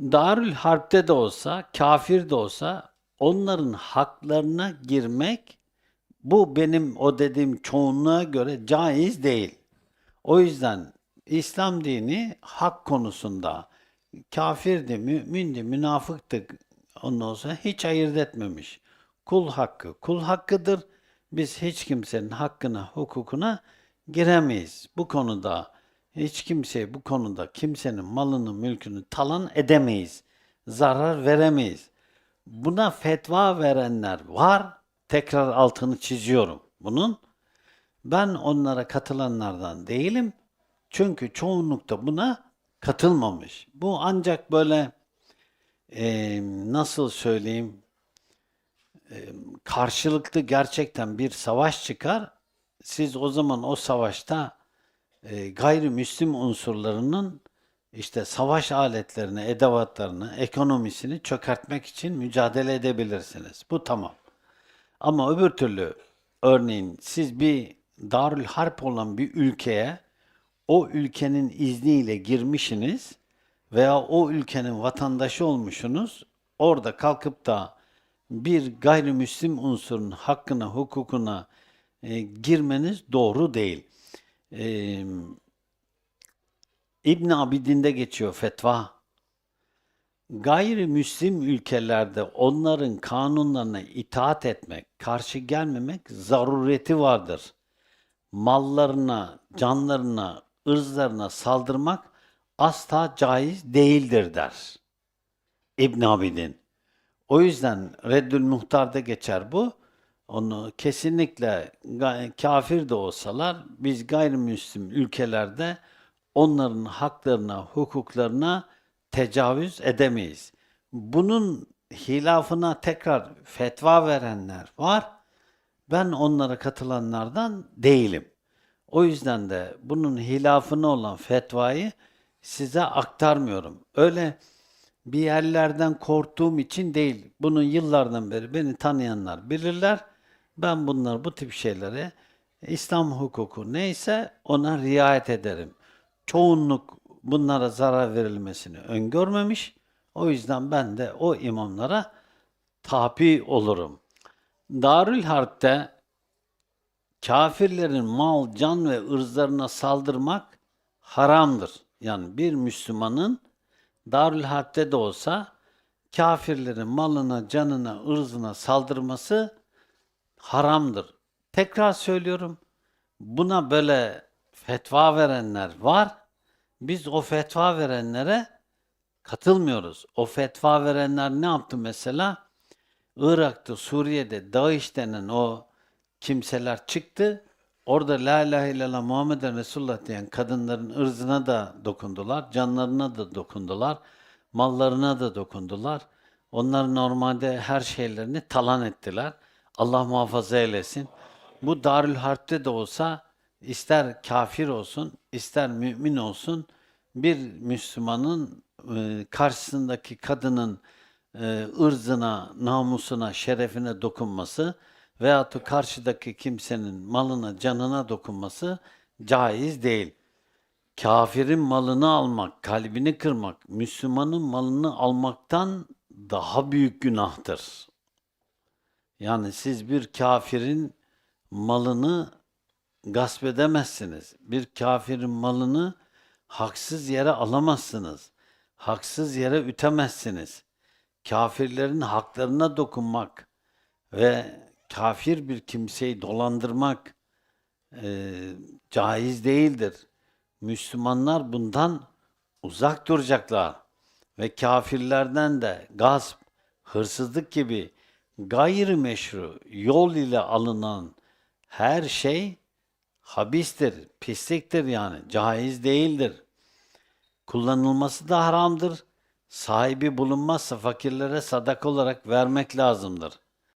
Darül Harp'te de olsa, kafir de olsa onların haklarına girmek bu benim o dediğim çoğunluğa göre caiz değil. O yüzden İslam dini hak konusunda kafirdi, mümindi, münafıktı ondan sonra hiç ayırt etmemiş. Kul hakkı, kul hakkıdır. Biz hiç kimsenin hakkına, hukukuna giremeyiz. Bu konuda hiç kimseye bu konuda kimsenin malını, mülkünü talan edemeyiz. Zarar veremeyiz. Buna fetva verenler var. Tekrar altını çiziyorum bunun. Ben onlara katılanlardan değilim. Çünkü çoğunlukta buna katılmamış. Bu ancak böyle eee, nasıl söyleyeyim eee, karşılıklı gerçekten bir savaş çıkar. Siz o zaman o savaşta eee, gayrimüslim unsurlarının işte savaş aletlerini, edevatlarını, ekonomisini çökertmek için mücadele edebilirsiniz. Bu tamam. Ama öbür türlü örneğin siz bir Darül Harp olan bir ülkeye o ülkenin izniyle girmişsiniz veya o ülkenin vatandaşı olmuşsunuz. Orada kalkıp da bir gayrimüslim unsurun hakkına, hukukuna e, girmeniz doğru değil. E, İbn Abidin'de geçiyor fetva. Gayrimüslim ülkelerde onların kanunlarına itaat etmek, karşı gelmemek zarureti vardır. Mallarına, canlarına, ırzlarına saldırmak asla caiz değildir der. İbn Abidin. O yüzden Reddül Muhtar'da geçer bu. Onu kesinlikle kafir de olsalar biz gayrimüslim ülkelerde onların haklarına, hukuklarına tecavüz edemeyiz. Bunun hilafına tekrar fetva verenler var. Ben onlara katılanlardan değilim. O yüzden de bunun hilafına olan fetvayı size aktarmıyorum. Öyle bir yerlerden korktuğum için değil. Bunun yıllardan beri beni tanıyanlar bilirler. Ben bunlar bu tip şeylere İslam hukuku neyse ona riayet ederim. Çoğunluk bunlara zarar verilmesini öngörmemiş. O yüzden ben de o imamlara tabi olurum. Darül Harp'te kafirlerin mal, can ve ırzlarına saldırmak haramdır. Yani bir Müslümanın Darül Harp'te de olsa kafirlerin malına, canına, ırzına saldırması haramdır. Tekrar söylüyorum. Buna böyle fetva verenler var. Biz o fetva verenlere katılmıyoruz. O fetva verenler ne yaptı mesela? Irak'ta, Suriye'de DAEŞ denen o kimseler çıktı. Orada La ilahe illallah Muhammeden Resulullah diyen kadınların ırzına da dokundular, canlarına da dokundular, mallarına da dokundular. Onlar normalde her şeylerini talan ettiler. Allah muhafaza eylesin. Bu Darül Harp'te de olsa ister kafir olsun, ister mümin olsun bir Müslümanın e, karşısındaki kadının e, ırzına, namusuna, şerefine dokunması veyahut da karşıdaki kimsenin malına, canına dokunması caiz değil. Kafirin malını almak, kalbini kırmak, Müslümanın malını almaktan daha büyük günahtır. Yani siz bir kafirin malını gasp edemezsiniz. Bir kafirin malını haksız yere alamazsınız. Haksız yere ütemezsiniz. Kafirlerin haklarına dokunmak ve kafir bir kimseyi dolandırmak e, caiz değildir. Müslümanlar bundan uzak duracaklar ve kafirlerden de gasp, hırsızlık gibi gayrimeşru yol ile alınan her şey habistir, pisliktir yani, caiz değildir. Kullanılması da haramdır. Sahibi bulunmazsa fakirlere sadaka olarak vermek lazımdır.